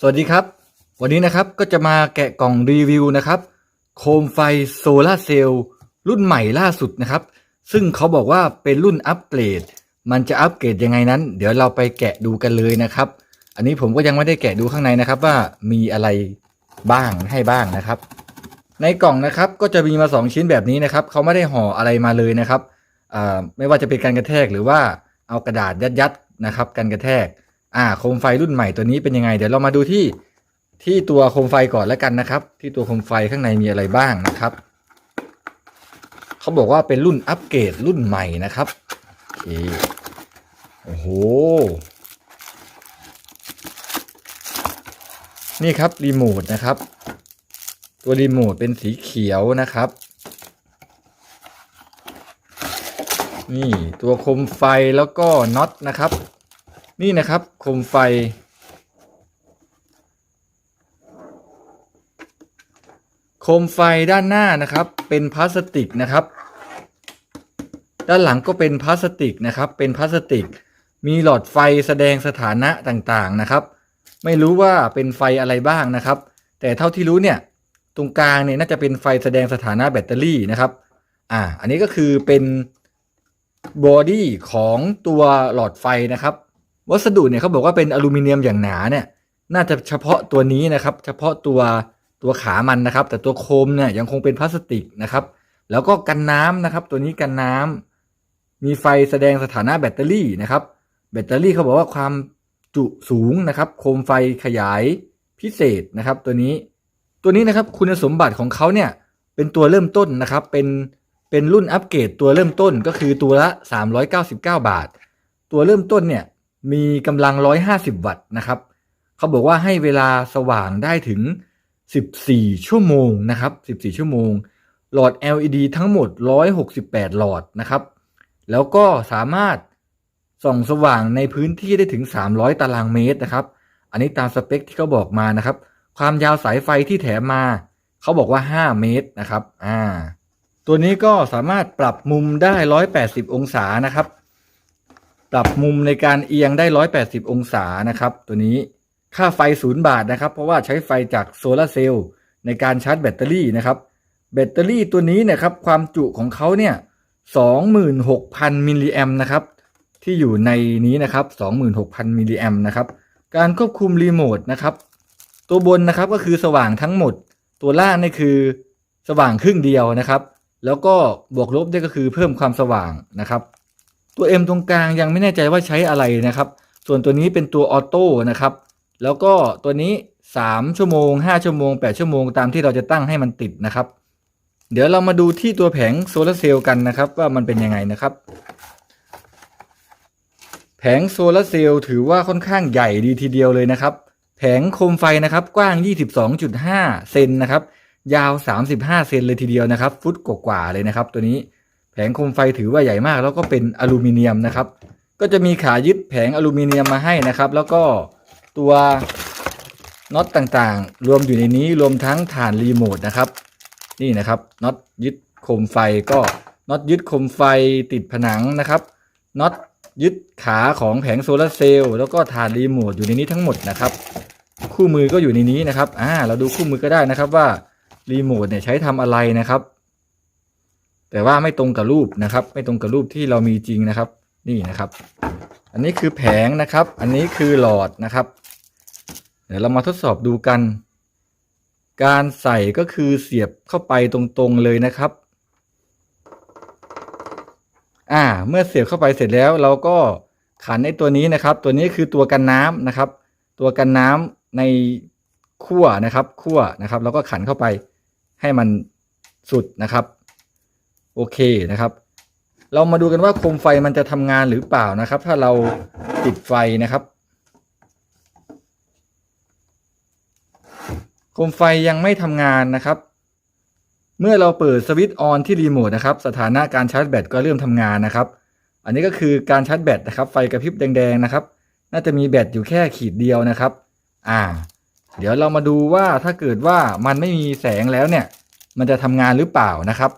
สวัสดีครับ วันนี้นะครับก็จะมาแกะกล่องรีวิวนะครับ โคมไฟโซลาเซลล์รุ่นใหม่ล่าสุดนะครับ ซึ่งเขาบอกว่าเป็นรุ่นอัปเกรด มันจะอัปเกรดยังไงนั้น เดี๋ยวเราไปแกะดูกันเลยนะครับ อันนี้ผมก็ยังไม่ได้แกะดูข้างในนะครับ ว่ามีอะไรบ้างให้บ้างนะครับ ในกล่องนะครับก็จะมีมา 2 ชิ้นแบบนี้นะครับเขาไม่ได้ห่ออะไรมาเลยนะครับไม่ว่าจะเป็นการกระแทกหรือว่าเอากระดาษยัดๆนะครับกันกระแทก อ่าโคมไฟรุ่นใหม่ตัวนี้เป็นยังไง เดี๋ยวเรามาดูที่ที่ตัวโคมไฟก่อนแล้วกันนะครับ ที่ตัวโคมไฟข้างในมีอะไรบ้างนะครับเขาบอกว่าเป็นรุ่นอัปเกรดรุ่นใหม่นะครับโอเคโอ้โหนี่ครับรีโมทนะครับ ตัวรีโมทเป็นสีเขียวนะครับนี่ตัวโคมไฟแล้วก็น็อตนะครับ นี่นะครับโคมไฟ โคมไฟด้านหน้านะครับ เป็นพลาสติกนะครับ ด้านหลังก็เป็นพลาสติกนะครับ เป็นพลาสติก มีหลอดไฟแสดงสถานะต่างๆนะครับ ไม่รู้ว่าเป็นไฟอะไรบ้างนะครับ แต่เท่าที่รู้เนี่ยตรงกลางเนี่ยน่าจะเป็นไฟแสดงสถานะแบตเตอรี่นะครับ อ่า อันนี้ก็คือเป็นบอดี้ของตัวหลอดไฟนะครับ วัสดุเนี่ยเขาบอกว่าเป็นอลูมิเนียมอย่างหนาเนี่ย น่าจะเฉพาะตัวนี้นะครับ เฉพาะตัวตัวขามันนะครับ แต่ตัวโคมเนี่ยยังคงเป็นพลาสติกนะครับ แล้วก็กันน้ำนะครับ ตัวนี้กันน้ำมีไฟแสดงสถานะแบตเตอรี่นะครับ แบตเตอรี่เขาบอกว่าความจุสูงนะครับ โคมไฟขยายพิเศษนะครับ ตัวนี้ตัวนี้นะครับคุณสมบัติของเขาเนี่ยเป็นตัวเริ่มต้นนะครับ เป็นเป็นรุ่นอัปเกรดตัวเริ่มต้นก็คือตัวละ 399 บาท ตัวเริ่มต้นเนี่ย มีกำลัง 150 วัตต์นะครับเขาบอกว่าให้เวลาสว่างได้ถึง 14 ชั่วโมงนะครับ 14 ชั่วโมง หลอด LED ทั้งหมด 168 หลอดนะครับ แล้วก็สามารถส่องสว่างในพื้นที่ได้ถึง 300 ตารางเมตรนะครับ อันนี้ตามสเปคที่เขาบอกมานะครับ ความยาวสายไฟที่แถมมา เขาบอกว่า 5 เมตรนะครับ อ่า ตัวนี้ก็สามารถปรับมุมได้ 180 องศานะครับ ปรับมุมในการเอียงได้ 180 องศานะครับ ตัวนี้ค่าไฟ 0 บาทนะครับ เพราะว่าใช้ไฟจากโซลาเซลล์ในการชาร์จแบตเตอรี่นะครับ แบตเตอรี่ตัวนี้นะครับความจุของเขาเนี่ย 26,000 มิลลิแอมนะครับ ที่อยู่ในนี้นะครับ 26,000 มิลลิแอมนะครับ การควบคุมรีโมทนะครับ ตัวบนนะครับก็คือสว่างทั้งหมด ตัวล่างนี่คือสว่างครึ่งเดียวนะครับ แล้วก็บวกลบนี่ก็คือเพิ่มความสว่างนะครับ ตัว M ตรงกลางยังไม่แน่ใจว่าใช้อะไรนะครับ ส่วนตัวนี้เป็นตัวออโต้นะครับ แล้วก็ตัวนี้ 3 ชั่วโมง 5 ชั่วโมง 8 ชั่วโมงตามที่เราจะตั้งให้มันติดนะครับ เดี๋ยวเรามาดูที่ตัวแผงโซลาร์เซลล์กันนะครับ ว่ามันเป็นยังไงนะครับ แผงโซลาร์เซลล์ถือว่าค่อนข้างใหญ่ดีทีเดียวเลยนะครับ แผงโคมไฟนะครับกว้าง 22.5 เซนนะครับ ยาว 35 เซนเลยทีเดียวนะครับ ฟุตกว่าๆเลยนะครับ ตัวนี้ แผงโคมไฟถือว่าใหญ่มาก แล้วก็เป็นอลูมิเนียมนะครับ ก็จะมีขายึดแผงอลูมิเนียมมาให้นะครับ แล้วก็ตัวน็อตต่างๆ รวมอยู่ในนี้รวมทั้งฐานรีโมทนะครับ นี่นะครับน็อตยึดโคมไฟก็น็อตยึดโคมไฟติดผนังนะครับน็อตยึดขาของแผงโซลาร์เซลล์แล้วก็ฐานรีโมทอยู่ในนี้ทั้งหมดนะครับ คู่มือก็อยู่ในนี้นะครับอ่าเราดูคู่มือก็ได้นะครับว่ารีโมทเนี่ยใช้ทำอะไรนะครับ แต่ว่าไม่ตรงกับรูปนะครับ ไม่ตรงกับรูปที่เรามีจริงนะครับ นี่นะครับ อันนี้คือแผงนะครับ อันนี้คือหลอดนะครับ เดี๋ยวเรามาทดสอบดูกัน การใส่ก็คือเสียบเข้าไปตรงๆเลยนะครับ อ่า เมื่อเสียบเข้าไปเสร็จแล้วเราก็ขันในตัวนี้นะครับ ตัวนี้คือตัวกันน้ำนะครับ ตัวกันน้ำในขั้วนะครับขั้วนะครับ แล้วก็ขันเข้าไปให้มันสุดนะครับ โอเคนะครับ เรามาดูกันว่าโคมไฟมันจะทำงานหรือเปล่านะครับ ถ้าเราติดไฟนะครับโคมไฟยังไม่ทำงานนะครับ เมื่อเราเปิดสวิตช์ออนที่รีโมทนะครับ สถานะการชาร์จแบตก็เริ่มทำงานนะครับ อันนี้ก็คือการชาร์จแบตนะครับไฟกระพริบแดงๆนะครับ น่าจะมีแบตอยู่แค่ขีดเดียวนะครับ อ่า เดี๋ยวเรามาดูว่าถ้าเกิดว่ามันไม่มีแสงแล้วเนี่ย มันจะทำงานหรือเปล่านะครับ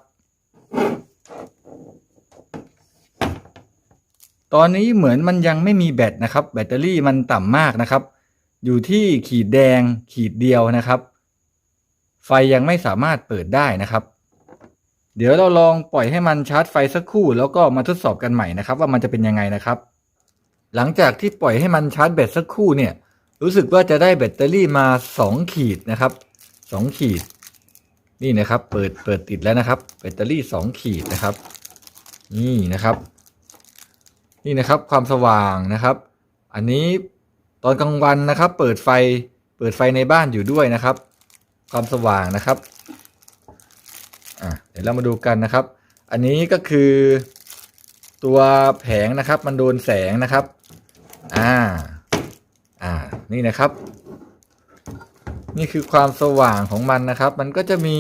ตอนนี้เหมือนมันยังไม่มีแบตนะครับ แบตเตอรี่มันต่ำมากนะครับ อยู่ที่ขีดแดงขีดเดียวนะครับ ไฟยังไม่สามารถเปิดได้นะครับ เดี๋ยวเราลองปล่อยให้มันชาร์จไฟสักครู่ แล้วก็มาทดสอบกันใหม่นะครับ ว่ามันจะเป็นยังไงนะครับ หลังจากที่ปล่อยให้มันชาร์จแบตสักครู่เนี่ย รู้สึกว่าจะได้แบตเตอรี่มาสองขีดนะครับสองขีด นี่นะครับ เปิดเปิดติดแล้วนะครับ แบตเตอรี่สองขีดนะครับ นี่นะครับ นี่นะครับความสว่างนะครับ อันนี้ตอนกลางวันนะครับ เปิดไฟเปิดไฟในบ้านอยู่ด้วยนะครับ ความสว่างนะครับอะเดี๋ยวเรามาดูกันนะครับ อันนี้ก็คือ ตัวแผงนะครับ มันโดนแสงนะครับ อ่า อ่านี่นะครับ นี่คือความสว่างของมันนะครับ มันก็จะมี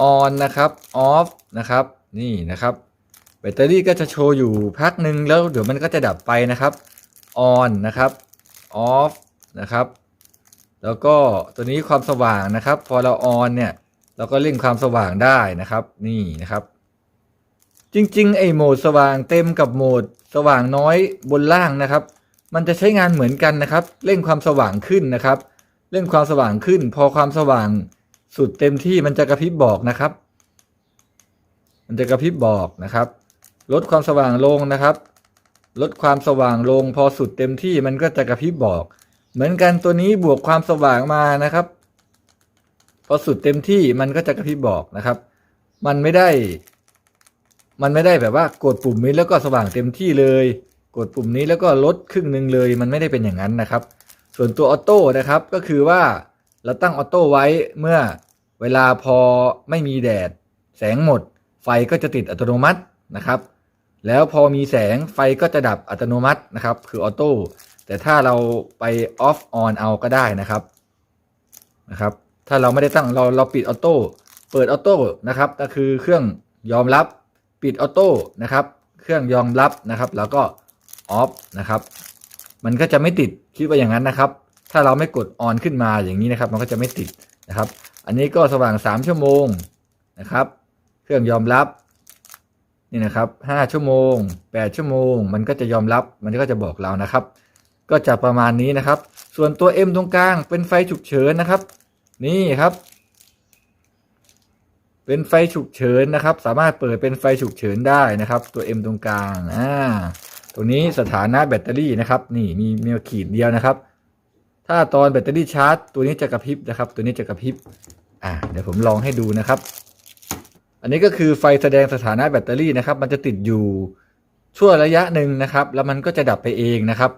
ออนนะครับออฟนะครับ นี่นะครับ แบตเตอรี่ก็จะโชว์อยู่พักหนึ่งแล้วเดี๋ยวมันก็จะดับไปนะครับออนนะครับออฟนะครับ แล้วก็ตัวนี้ความสว่างนะครับ พอเราออนเนี่ยเราก็เร่งความสว่างได้นะครับนี่นะครับ จริงๆไอ้โหมดสว่างเต็มกับโหมดสว่างน้อยบนล่างนะครับ มันจะใช้งานเหมือนกันนะครับ เร่งความสว่างขึ้นนะครับ เร่งความสว่างขึ้น พอความสว่างสุดเต็มที่มันจะกระพริบบอกนะครับ มันจะกระพริบบอกนะครับ ลดความสว่างลงนะครับ ลดความสว่างลงพอสุดเต็มที่มันก็จะกระพริบบอก เหมือนกันตัวนี้บวกความสว่างมานะครับ พอสุดเต็มที่มันก็จะกระพริบบอกนะครับ มันไม่ได้ มันไม่ได้แบบว่ากดปุ่มนี้แล้วก็สว่างเต็มที่เลย กดปุ่มนี้แล้วก็ลดครึ่งหนึ่งเลย มันไม่ได้เป็นอย่างนั้นนะครับ ส่วนตัวออโต้นะครับก็คือว่าเราตั้งออโต้ไว้เมื่อเวลาพอไม่มีแดด แสงหมด ไฟก็จะติดอัตโนมัตินะครับ แล้วพอมีแสงไฟก็จะดับอัตโนมัตินะครับ คือออโต้แต่ถ้าเราไปออฟออนเอาก็ได้นะครับนะครับ ถ้าเราไม่ได้ตั้งเราเราปิดออโต้เปิดออโต้นะครับ ก็คือเครื่องยอมรับปิดออโต้นะครับ เครื่องยอมรับนะครับ แล้วก็ออฟนะครับ มันก็จะไม่ติดคิดว่าอย่างนั้นนะครับ ถ้าเราไม่กดออนขึ้นมาอย่างนี้นะครับ มันก็จะไม่ติดนะครับ อันนี้ก็สว่าง 3 ชั่วโมงนะครับ เครื่องยอมรับ นี่นะครับ5ชั่วโมง8ชั่วโมง มันก็จะยอมรับมันก็จะบอกเรานะครับ ก็จะประมาณนี้นะครับ ส่วนตัว M ตรงกลางเป็นไฟฉุกเฉินนะครับ นี่ครับ เป็นไฟฉุกเฉินนะครับ สามารถเปิดเป็นไฟฉุกเฉินได้นะครับ ตัว M ตรงกลางอ่าตัวนี้สถานะแบตเตอรี่นะครับ นี่มีมีขีดเดียวนะครับ ถ้าตอนแบตเตอรี่ชาร์จ ตัวนี้จะกระพริบนะครับ ตัวนี้จะกระพริบอ่าเดี๋ยวผมลองให้ดูนะครับ อันนี้ก็คือไฟแสดงสถานะแบตเตอรี่นะครับ มันจะติดอยู่ชั่วระยะหนึ่งนะครับ แล้วมันก็จะดับไปเองนะครับ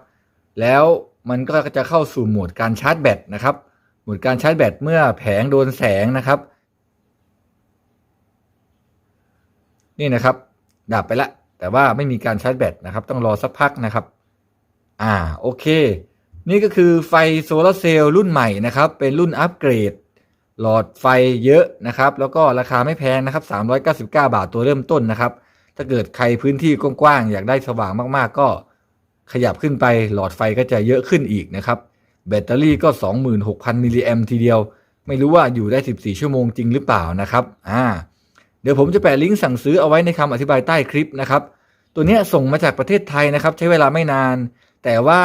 แล้วมันก็จะเข้าสู่โหมดการชาร์จแบตนะครับ โหมดการชาร์จแบตเมื่อแผงโดนแสงนะครับ นี่นะครับ ดับไปละแต่ว่าไม่มีการชาร์จแบตนะครับ ต้องรอสักพักนะครับ อ่าโอเค นี่ก็คือไฟโซลาเซลล์รุ่นใหม่นะครับ เป็นรุ่นอัปเกรด หลอดไฟเยอะนะครับ แล้วก็ราคาไม่แพงนะครับ 399 บาทตัวเริ่มต้นนะครับ ถ้าเกิดใครพื้นที่กว้างๆอยากได้สว่างมากๆ ก็ขยับขึ้นไปหลอดไฟก็จะเยอะขึ้นอีกนะครับ แบตเตอรี่ก็ 26,000 มิลลิแอมทีเดียว ไม่รู้ว่าอยู่ได้ 14 ชั่วโมงจริงหรือเปล่านะครับอ่าเดี๋ยวผมจะแปะลิงก์สั่งซื้อเอาไว้ในคำอธิบายใต้คลิปนะครับ ตัวนี้ส่งมาจากประเทศไทยนะครับ ใช้เวลาไม่นาน แต่ว่า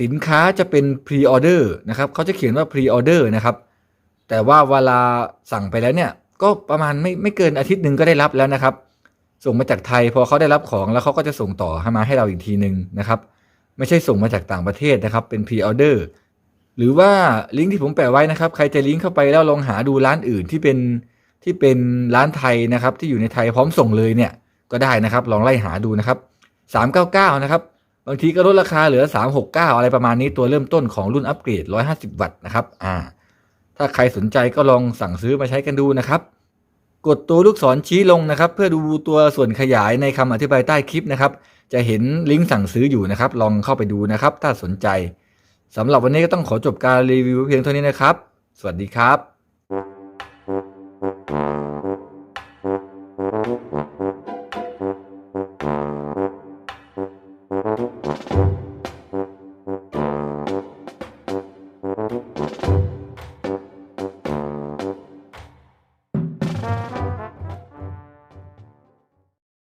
สินค้าจะเป็นพรีออเดอร์นะครับเขาจะเขียนว่าพรีออเดอร์นะครับ แต่ว่าเวลาสั่งไปแล้วเนี่ย ก็ประมาณไม่ไม่เกินอาทิตย์หนึ่งก็ได้รับแล้วนะครับ ส่งมาจากไทยพอเขาได้รับของแล้วเขาก็จะส่งต่อให้มาให้เราอีกทีหนึ่งนะครับ ไม่ใช่ส่งมาจากต่างประเทศนะครับ เป็นพรีออเดอร์หรือว่าลิงก์ที่ผมแปะไว้นะครับ ใครจะลิงก์เข้าไปแล้วลองหาดูร้านอื่นที่เป็นที่เป็นร้านไทยนะครับ ที่อยู่ในไทยพร้อมส่งเลยเนี่ยก็ได้นะครับ ลองไล่หาดูนะครับ 399 นะครับ บางทีก็ลดราคาเหลือ 369 อะไรประมาณนี้ตัวเริ่มต้นของรุ่นอัปเกรด 150 วัตต์นะครับ อ่า ถ้าใครสนใจก็ลองสั่งซื้อมาใช้กันดูนะครับ กดตัวลูกศรชี้ลงนะครับ เพื่อดูตัวส่วนขยายในคำอธิบายใต้คลิปนะครับ จะเห็นลิงก์สั่งซื้ออยู่นะครับ ลองเข้าไปดูนะครับ ถ้าสนใจสำหรับวันนี้ก็ต้องขอจบการรีวิวเพียงเท่านี้นะครับ สวัสดีครับ